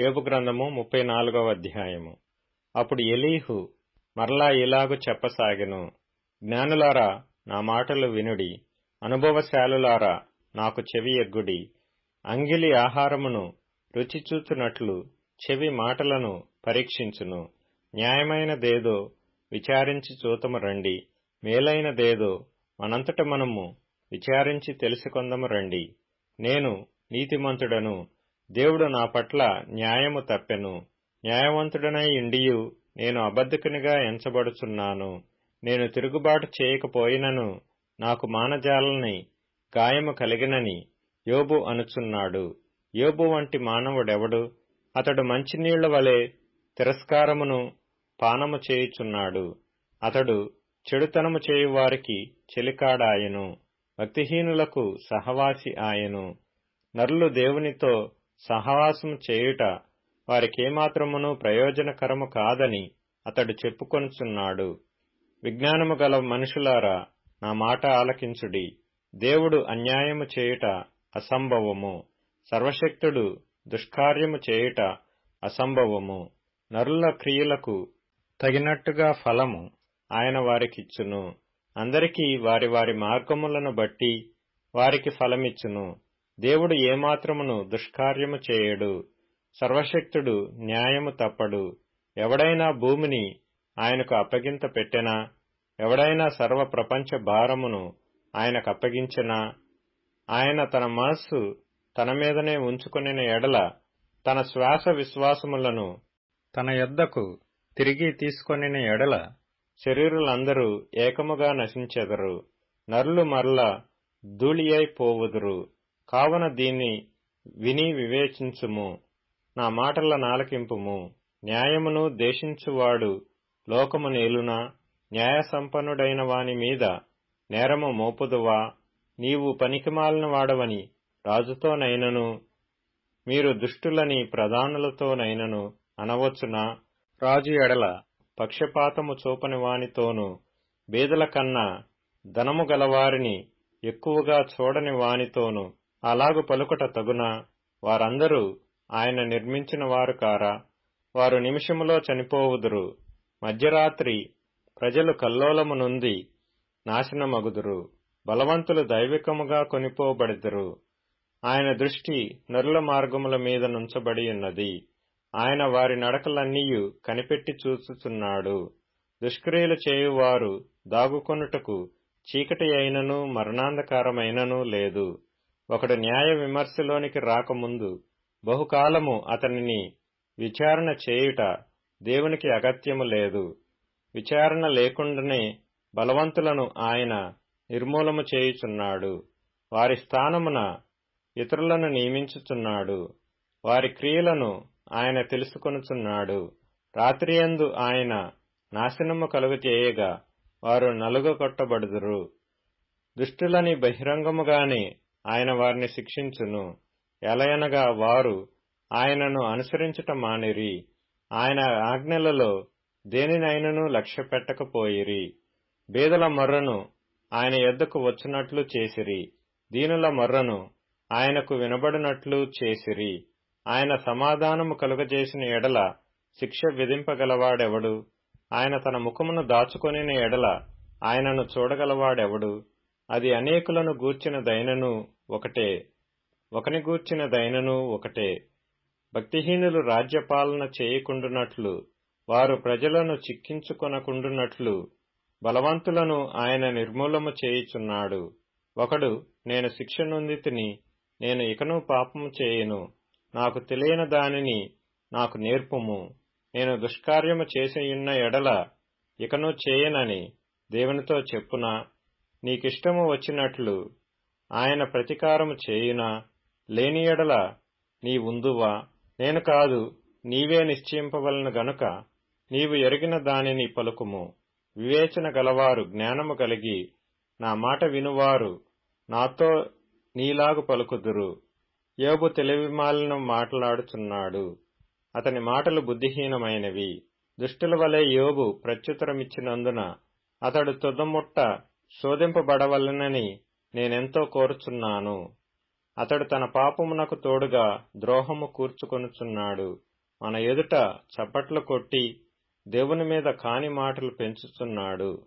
యోబు గ్రంథము ముప్పై నాలుగవ అధ్యాయము. అప్పుడు ఎలీహు మరలా ఇలాగు చెప్పసాగెను. జ్ఞానులారా నా మాటలు వినుడి. అనుభవశాలులారా నాకు చెవి ఎగ్గుడి. అంగిలి ఆహారమును రుచి చూచునట్లు చెవి మాటలను పరీక్షించును. న్యాయమైనదేదో విచారించి చూతము రండి. మేలైనదేదో మనంతట మనము విచారించి తెలుసుకొందము రండి. నేను నీతిమంతుడను దేవుడు నా పట్ల న్యాయము తప్పెను. న్యాయవంతుడనై ఇండియు నేను అబద్ధికునిగా ఎంచబడుచున్నాను. నేను తిరుగుబాటు చేయకపోయినను నాకు మానజాలని గాయము కలిగినని యోబు అనుచున్నాడు. యోబు వంటి మానవుడెవడు? అతడు మంచినీళ్ళ వలె తిరస్కారమును పానము చేయుచున్నాడు. అతడు చెడుతనము చేయువారికి చెలికాడాయను. భక్తిహీనులకు సహవాసి ఆయను. నరులు దేవునితో సహవాసము చేయుట వారికేమాత్రమును ప్రయోజనకరము కాదని అతడు చెప్పుకొనుచున్నాడు. విజ్ఞానము గల మనుషులారా నా మాట ఆలకించుడి. దేవుడు అన్యాయము చేయుట అసంభవము. సర్వశక్తుడు దుష్కార్యము చేయుట అసంభవము. నరుల క్రియలకు తగినట్టుగా ఫలము ఆయన వారికిచ్చును. అందరికీ వారి వారి మార్గములను బట్టి వారికి ఫలమిచ్చును. దేవుడు ఏమాత్రమును దుష్కార్యము చేయడు సర్వశక్తుడు న్యాయము తప్పడు. ఎవడైనా భూమిని ఆయనకు అప్పగింత పెట్టెనా? ఎవడైనా సర్వ ప్రపంచ భారమును ఆయనకు అప్పగించెనా? ఆయన తన మనస్సు తన మీదనే ఉంచుకొనిన ఎడల తన శ్వాస విశ్వాసములను తన యొద్దకు తిరిగి తీసుకొనిన ఎడల శరీరులందరూ ఏకముగా నశించెదరు. నరులు మరల ధూళియై పోవుదురు. కావున దీన్ని విని వివేచించుము. నా మాటల నాలకింపుము. న్యాయమును దేశించువాడు లోకము నేలునా? న్యాయ సంపన్నుడైన వాని మీద నేరము మోపుదువా? నీవు పనికిమాలిన వాడవని రాజుతోనైనను? మీరు దుష్టులని ప్రధానులతోనైనను అనవచ్చునా? రాజు ఎడల పక్షపాతము చూపని వానితోనూ బీదల కన్నా ధనము గలవారిని ఎక్కువగా చూడని వానితోనూ అలాగు పలుకట తగున వారందరూ ఆయన నిర్మించిన వారు కారా. వారు నిమిషములో చనిపోవుదురు. మధ్యరాత్రి ప్రజలు కల్లోలము నుండి నాశనమగుదురు. బలవంతులు దైవికముగా కొనిపోబడిదురు. ఆయన దృష్టి నరుల మార్గముల మీద నుంచబడి ఉన్నది. ఆయన వారి నడకలన్నీయు కనిపెట్టి చూచుచున్నాడు. దుష్క్రియలు చేయువారు దాగుకొనుటకు చీకటి అయినను మరణాంధకారమైనను లేదు. ఒకడు న్యాయ విమర్శలోనికి రాకముందు బహుకాలము అతనిని విచారణ చేయుట దేవునికి అగత్యము లేదు. విచారణ లేకుండానే బలవంతులను ఆయన నిర్మూలము చేయుచున్నాడు. వారి స్థానమున ఇతరులను నియమించుచున్నాడు. వారి క్రియలను ఆయన తెలుసుకొనుచున్నాడు. రాత్రియందు ఆయన నాశనము కలుగచేయగా వారు నలుగగొట్టబడుదురు దుష్టులని బహిరంగముగానే ఆయన వారిని శిక్షించును. ఎలయనగా వారు ఆయనను అనుసరించటం మానిరి. ఆయన ఆజ్ఞలలో దేనినైనను లక్ష్య పెట్టకపోయిరి బేదల మర్రను ఆయన ఎద్దకు వచ్చినట్లు చేసిరి. దీనుల మర్రను ఆయనకు వినబడినట్లు చేసిరి. ఆయన సమాధానము కలుగజేసిన ఎడల శిక్ష విధింపగలవాడెవడు? ఆయన తన ముఖమును దాచుకొనిన ఎడల ఆయనను చూడగలవాడెవడు? అది అనేకులను గూర్చిన దైనను ఒకటే. ఒకని గూర్చిన దైనను ఒకటే. భక్తిహీనులు రాజ్యపాలన చేయకుండునట్లు వారు ప్రజలను చిక్కించుకొనకుండునట్లు బలవంతులను ఆయన నిర్మూలము చేయుచున్నాడు. ఒకడు నేను శిక్ష నొందితిని నేను ఇకను పాపము చేయను. నాకు తెలియని దానిని నాకు నేర్పుము. నేను దుష్కార్యము చేసియున్న ఎడల ఇకను చేయనని దేవునితో చెప్పునా? నీకిష్టము వచ్చినట్లు ఆయన ప్రతీకారము చేయునా? లేని ఎడల నీ ఉందువా నేను కాదు నీవే నిశ్చయింపవలను గనుక నీవు ఎరిగిన దానిని పలుకుము. వివేచన గలవారు జ్ఞానము కలిగి నా మాట వినువారు నాతో నీలాగు పలుకుదురు. యోబు తెలివిమాలను మాట్లాడుచున్నాడు. అతని మాటలు బుద్ధిహీనమైనవి. దుష్టుల వలె యోబు ప్రత్యుత్తరమిచ్చినందున అతడు తుదముట్ట శోధింపబడవలనని నేనెంతో కోరుచున్నాను. అతడు తన పాపమునకు తోడుగా ద్రోహము కూర్చుకొనుచున్నాడు. మన ఎదుట చప్పట్లు కొట్టి దేవుని మీద కాని మాటలు పెంచుచున్నాడు.